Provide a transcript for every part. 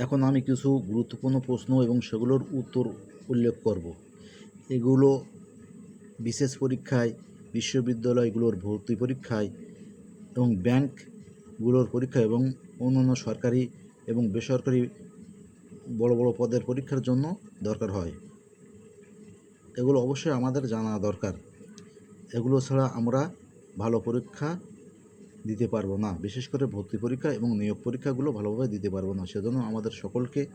এখন আমি কিছু গুরুত্বপূর্ণ প্রশ্ন এবং সেগুলোর উত্তর উল্লেখ করব। এগুলো বিশেষ পরীক্ষায়, বিশ্ববিদ্যালয়গুলোর ভর্তি পরীক্ষায় এবং ব্যাংকগুলোর পরীক্ষা এবং অন্যান্য সরকারি এবং বেসরকারি বড় বড় পদের পরীক্ষার জন্য দরকার হয়। এগুলো অবশ্যই আমাদের জানা দরকার। এগুলো ছাড়া আমরা ভালো পরীক্ষা দিতে পারব না। বিশেষ করে ভর্তি পরীক্ষা এবং নিয়োগ পরীক্ষাগুলো ভালোভাবে দিতে পারব না। সেজন্য আমাদের সকলকে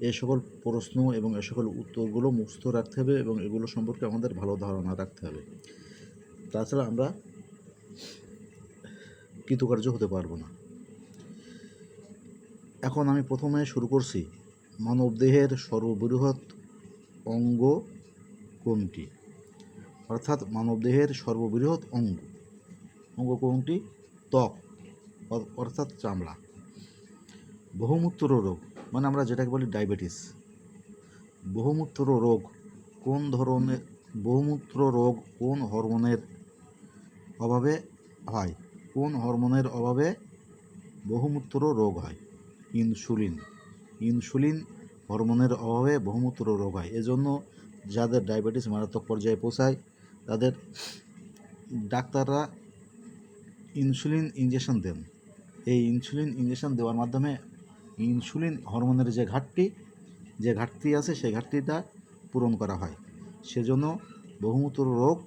এ সকল প্রশ্ন এবং এ সকল উত্তরগুলো মুক্ত রাখতে হবে এবং এগুলো সম্পর্কে আমাদের ভালো ধারণা রাখতে হবে। তাছাড়া আমরা কৃতকার্য হতে পারব না। এখন আমি প্রথমে শুরু করছি। মানবদেহের সর্ববৃহৎ অঙ্গ কোনটি? অর্থাৎ মানবদেহের সর্ববৃহৎ অঙ্গ। অঙ্গ কোনটি? ত্বক অর্থাৎ চামড়া। বহুমূত্র রোগ মানে আমরা যেটাকে বলি ডায়াবেটিস। বহুমূত্র রোগ, কোন ধরনের, বহুমূত্র রোগ কোন হরমোনের অভাবে হয়? কোন হরমোনের অভাবে বহুমূত্র রোগ হয়? ইনসুলিন। ইনসুলিন হরমোনের অভাবে বহুমূত্র রোগ হয়। এজন্য যাদের ডায়াবেটিস মারাত্মক পর্যায়ে পৌঁছায়, তাদের ডাক্তাররা ইনসুলিন ইঞ্জেকশন দেন। এই ইনসুলিন ইঞ্জেকশন দেওয়ার মাধ্যমে ইনসুলিন হরমোনের যে ঘাটতি যে ঘাটতি আছে সেই ঘাটতিটা পূরণ করা হয়। সেজন্য বহুমূত্র রোগ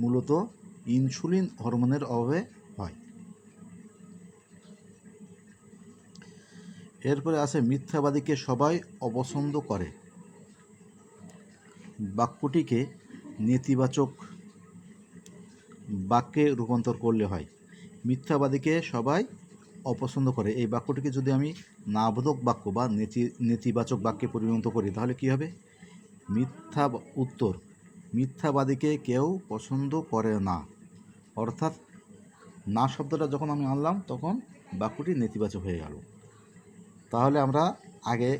মূলত ইনসুলিন হরমোনের অভাবে হয়। এরপরে আছে, মিথ্যাবাদীকে সবাই অপছন্দ করে। বাক্যটিকে নেতিবাচক বাক্যে রূপান্তর করলে হয়। মিথ্যাবাদীকে সবাই অপছন্দ করে। এই বাক্যটিকে যদি আমি নাবোধক বাক্য বা নেতি, নেতিবাচক বাক্যে পরিণত করি, তাহলে কী হবে? মিথ্যা উত্তর। মিথ্যাবাদীকে কেউ পছন্দ করে না। অর্থাৎ না শব্দটা যখন আমি আনলাম, তখন বাক্যটি নেতিবাচক হয়ে গেল। তাহলে আমরা আগে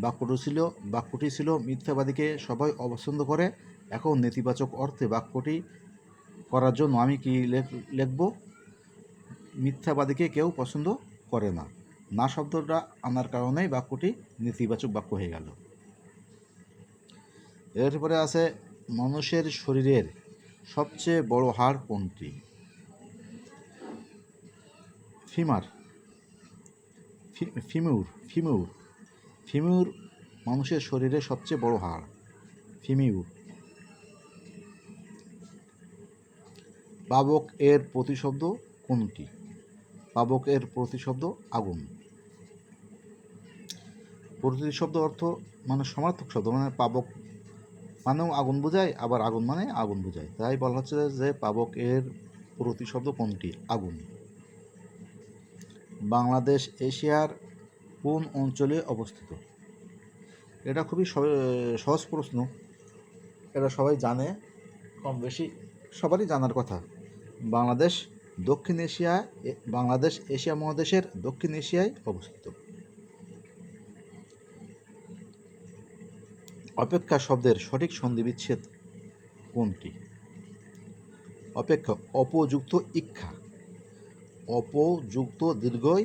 বাক্যটি ছিল বাক্যটি ছিল মিথ্যাবাদীকে সবাই অপছন্দ করে। এখন নেতিবাচক অর্থে বাক্যটি করার জন্য আমি কি লেখ- লিখব? মিথ্যাবাদীকে কেউ পছন্দ করে না। না শব্দটা আনার কারণেই বাক্যটি নেতিবাচক বাক্য হয়ে গেল। এরপরে আছে মানুষের শরীরের সবচেয়ে বড় হাড় কোনটি? ফিমার ফিমিউর ফিমিউর ফিমিউর মানুষের শরীরে সবচেয়ে বড় হাড়। ফিমিউর। পাবক এর প্রতিশব্দ কোনটি? পাবক এর প্রতিশব্দ আগুন। প্রতিশব্দ অর্থ মানে সমার্থক শব্দ মানে পাবক মানেও আগুন বোঝায়, আবার আগুন মানে আগুন বোঝায়। তাই বলা হচ্ছে যে পাবক এর প্রতিশব্দ কোনটি? আগুন। বাংলাদেশ এশিয়ার কোন অঞ্চলে অবস্থিত? এটা খুবই সহজ প্রশ্ন। এটা সবাই জানে কম বেশি সবারই জানার কথা। বাংলাদেশ, দক্ষিণ এশিয়া বাংলাদেশ, এশিয়া মহাদেশের দক্ষিণ এশিয়ায় অবস্থিত। অপেক্ষা শব্দের সঠিক সন্ধিবিচ্ছেদ কোনটি? অপেক্ষা অপযুক্ত ইক্ষা। অপযুক্ত দীর্ঘই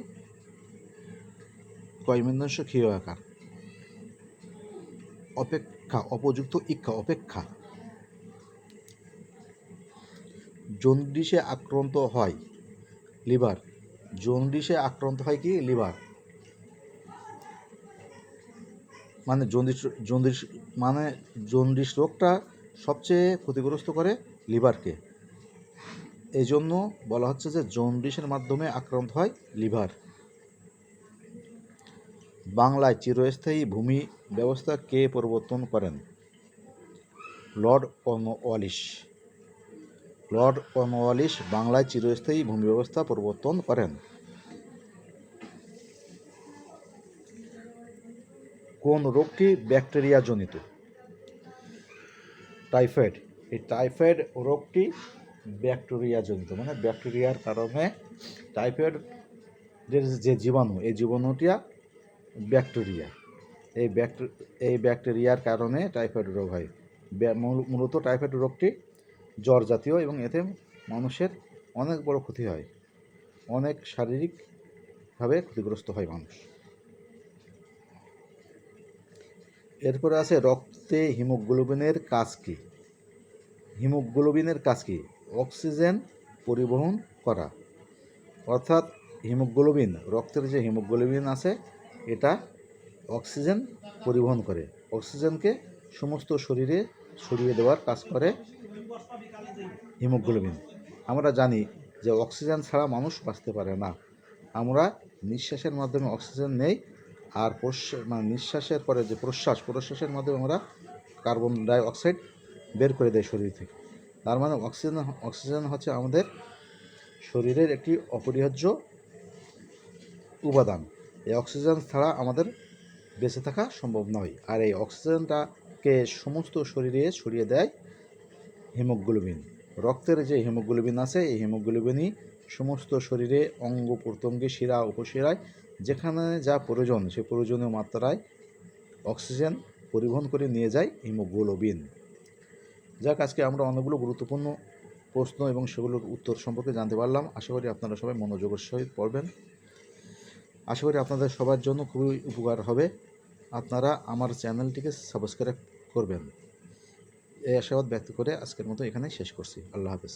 কয়মেন্দ্রাংশ ক্ষীয় আকার অপেক্ষা অপযুক্ত ইক্ষা, অপেক্ষা জন্ডিসে আক্রান্ত হয়। লিভার। জন্ডিসে আক্রান্ত হয় কি? লিভার। মানে জন্ডিস জন্ডিস মানে জন্ডিস রোগটা সবচেয়ে ক্ষতিগ্রস্ত করে লিভারকে। এই জন্য বলা হচ্ছে যে জন্ডিসের মাধ্যমে আক্রান্ত হয় লিভার। বাংলায় চিরস্থায়ী ভূমি ব্যবস্থা কে পরিবর্তন করেন? Lord Cornwallis. লর্ড কর্নওয়ালিস বাংলায় চিরস্থায়ী ভূমি ব্যবস্থা পরিবর্তন করেন। কোন রোগটি ব্যাকটেরিয়া জনিত টাইফয়েড। এই টাইফয়েড রোগটি ব্যাকটেরিয়া জনিত মানে ব্যাকটেরিয়ার কারণে টাইফয়েডের যে জীবাণু, এই জীবাণুটা ব্যাকটেরিয়া। এই ব্যাকটে, এই ব্যাকটেরিয়ার কারণে টাইফয়েড রোগ হয়। মূলত টাইফয়েড রোগটি জ্বর জাতীয় এবং এতে মানুষের অনেক বড় ক্ষতি হয়। অনেক শারীরিকভাবে ক্ষতিগ্রস্ত হয় মানুষ। এরপরে আছে রক্তে হিমোগ্লোবিনের কাজ কী? হিমোগ্লোবিনের কাজ কী? অক্সিজেন পরিবহন করা। অর্থাৎ হিমোগ্লোবিন, রক্তের যে হিমোগ্লোবিন আছে, এটা অক্সিজেন পরিবহন করে। অক্সিজেনকে সমস্ত শরীরে ছড়িয়ে দেওয়ার কাজ করে হিমোগ্লোবিন। আমরা জানি যে অক্সিজেন ছাড়া মানুষ বাঁচতে পারে না। আমরা নিঃশ্বাসের মাধ্যমে অক্সিজেন নেই আর মানে নিঃশ্বাসের পরে যে প্রশ্বাস, প্রশ্বাসের মাধ্যমে আমরা কার্বন ডাই অক্সাইড বের করে দেয় শরীর থেকে। তার মানে অক্সিজেন অক্সিজেন হচ্ছে আমাদের শরীরের একটি অপরিহার্য উপাদান। এই অক্সিজেন ছাড়া আমাদের বেঁচে থাকা সম্ভব নয়। আর এই অক্সিজেনটাকে সমস্ত শরীরে ছড়িয়ে দেয় হিমোগ্লোবিন। রক্তের যে হিমোগ্লোবিন আছে, এই হিমোগ্লোবিনই সমস্ত শরীরে অঙ্গ প্রত্যঙ্গে শিরা, উপশিরায়, যেখানে যা প্রয়োজন, সে প্রয়োজনীয় মাত্রায় অক্সিজেন পরিবহন করে নিয়ে যায় হিমোগ্লোবিন। যাক, আজকে আমরা অনেকগুলো গুরুত্বপূর্ণ প্রশ্ন এবং সেগুলোর উত্তর সম্পর্কে জানতে পারলাম। আশা করি আপনারা সবাই মনোযোগের সহিত পড়বেন। আশা করি আপনাদের সবার জন্য খুবই উপকার হবে। আপনারা আমার চ্যানেলটিকে সাবস্ক্রাইব করবেন। এই আশাবাদ ব্যক্ত করে আজকের মতো এখানে শেষ করছি। আল্লাহ হাফেজ।